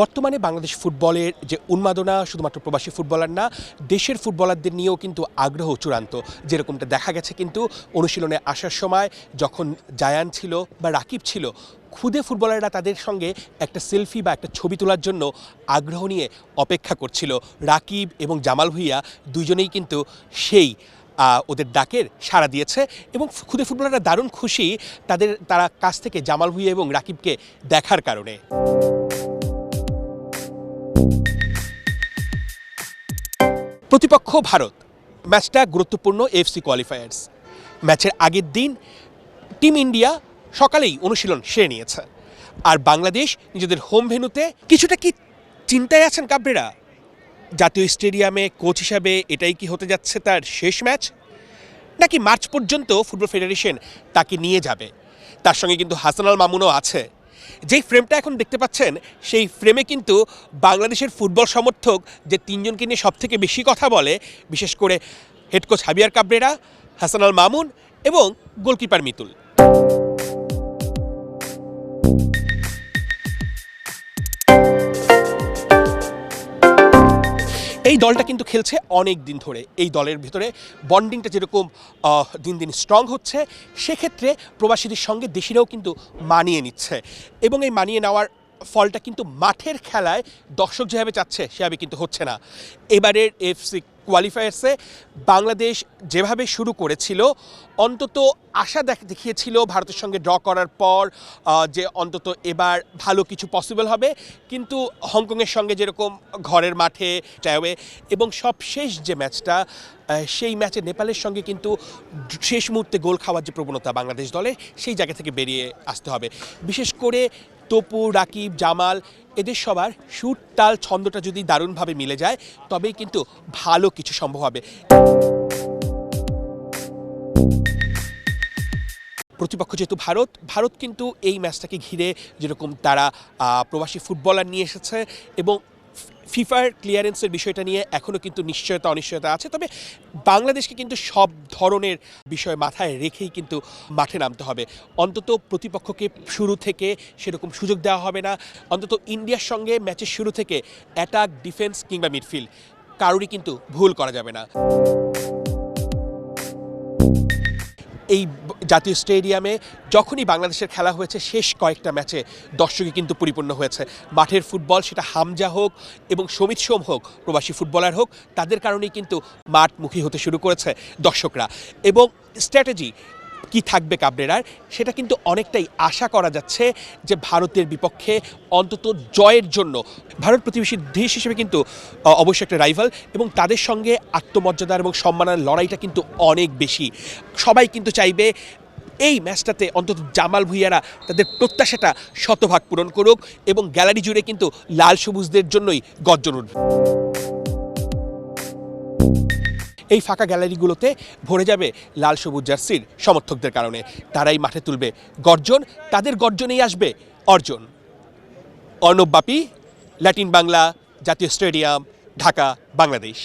বর্তমানে বাংলাদেশ ফুটবলের যে উন্মাদনা, শুধুমাত্র প্রবাসী ফুটবলার না, দেশের ফুটবলারদের নিয়েও কিন্তু আগ্রহ চূড়ান্ত, যেরকমটা দেখা গেছে কিন্তু অনুশীলনে আসার সময় যখন জায়ান ছিল বা রাকিব ছিল, খুদে ফুটবলাররা তাদের সঙ্গে একটা সেলফি বা একটা ছবি তোলার জন্য আগ্রহ নিয়ে অপেক্ষা করছিল। রাকিব এবং জামাল ভুইয়া দুজনেই কিন্তু সেই ওদের ডাকের সাড়া দিয়েছে এবং খুদে ফুটবলাররা দারুণ খুশি তাদের, তারা কাছ থেকে জামাল ভুইয়া এবং রাকিবকে দেখার কারণে। প্রতিপক্ষ ভারত, ম্যাচটা গুরুত্বপূর্ণ এফসি কোয়ালিফায়ার্স ম্যাচের আগের দিন টিম ইন্ডিয়া সকালেই অনুশীলন সেরে নিয়েছে। আর বাংলাদেশ নিজেদের হোম ভেন্যুতে কিছুটা কি চিন্তায় আছেন কাবরেরা জাতীয় স্টেডিয়ামে কোচ হিসাবে এটাই কি হতে যাচ্ছে তার শেষ ম্যাচ? নাকি মার্চ পর্যন্ত ফুটবল ফেডারেশন তাকে নিয়ে যাবে? তার সঙ্গে কিন্তু হাসানাল মামুনও আছে। যেই ফ্রেমটা এখন দেখতে পাচ্ছেন, সেই ফ্রেমে কিন্তু বাংলাদেশের ফুটবল সমর্থক যে তিনজনকে নিয়ে সবথেকে বেশি কথা বলে, বিশেষ করে head coach Javier Cabrera Hasanal Mamun এবং গোলকিপার মিতুল। দলটা কিন্তু খেলছে অনেক দিন ধরে। এই দলের ভিতরে বন্ডিংটা যেরকম দিন দিন স্ট্রং হচ্ছে, সেক্ষেত্রে প্রবাসীদের সঙ্গে দেশিরাও কিন্তু মানিয়ে নিচ্ছে। এবং এই মানিয়ে নেওয়ার ফলটা কিন্তু মাঠের খেলায় দর্শক যেভাবে চাচ্ছে, সেভাবে কিন্তু হচ্ছে না। এবারের এফসি কোয়ালিফায়ার্সে বাংলাদেশ যেভাবে শুরু করেছিল, অন্তত আশা দেখ, দেখিয়েছিল ভারতের সঙ্গে ড্র করার পর যে অন্তত এবার ভালো কিছু পসিবল হবে। কিন্তু হংকংয়ের সঙ্গে যেরকম ঘরের মাঠে টায়াওয়ে এবং সবশেষ যে ম্যাচটা সেই ম্যাচে নেপালের সঙ্গে কিন্তু শেষ মুহূর্তে গোল খাওয়ার যে প্রবণতা বাংলাদেশ দলে সেই জায়গা থেকে বেরিয়ে আসতে হবে। বিশেষ করে তপু, রাকিব, জামাল এদের সবার সুর তাল ছন্দটা যদি দারুণভাবে মিলে যায়, তবেই কিন্তু ভালো কিছু সম্ভব হবে। প্রতিপক্ষ যেহেতু ভারত ভারত কিন্তু এই ম্যাচটাকে ঘিরে যেরকম তারা প্রবাসী ফুটবলার নিয়ে এসেছে এবং ফিফার ক্লিয়ারেন্সের বিষয়টা নিয়ে এখনও কিন্তু নিশ্চয়তা, অনিশ্চয়তা আছে। তবে বাংলাদেশকে কিন্তু সব ধরনের বিষয় মাথায় রেখেই কিন্তু মাঠে নামতে হবে। অন্তত প্রতিপক্ষকে শুরু থেকে সেরকম সুযোগ দেওয়া হবে না। অন্তত ইন্ডিয়ার সঙ্গে ম্যাচের শুরু থেকে অ্যাটাক ডিফেন্স কিংবা মিডফিল্ড কারোরই কিন্তু ভুল করা যাবে না। এই জাতীয় স্টেডিয়ামে যখনই বাংলাদেশের খেলা হয়েছে, শেষ কয়েকটা ম্যাচে দর্শকে কিন্তু পরিপূর্ণ হয়েছে। মাঠের ফুটবল সেটা হামজা হোক এবং সমিত সোম হোক, প্রবাসী ফুটবলার হোক, তাদের কারণেই কিন্তু মাঠমুখী হতে শুরু করেছে দর্শকরা। এবং স্ট্র্যাটেজি কি থাকবে কাবরেরার সেটা কিন্তু অনেকটাই আশা করা যাচ্ছে যে ভারতের বিপক্ষে অন্তত জয়ের জন্য। ভারত প্রতিবেশী দেশ হিসেবে কিন্তু অবশ্যই একটা রাইভাল এবং তাদের সঙ্গে আত্মমর্যাদার এবং সম্মানের লড়াইটা কিন্তু অনেক বেশি। সবাই কিন্তু চাইবে এই ম্যাচটাতে অন্তত জামাল ভুইয়ারা তাদের প্রত্যাশাটা শতভাগ পূরণ করুক এবং গ্যালারি জুড়ে কিন্তু লাল সবুজদের জন্যই গর্জন উঠবে। এই ফাঁকা গ্যালারিগুলোতে ভরে যাবে লাল সবুজ জার্সির সমর্থকদের কারণে। তারাই মাঠে তুলবে গর্জন, তাদের গর্জনেই আসবে অর্জন। অর্ণব বাপি ল্যাটিন বাংলা, জাতীয় স্টেডিয়াম, ঢাকা, বাংলাদেশ।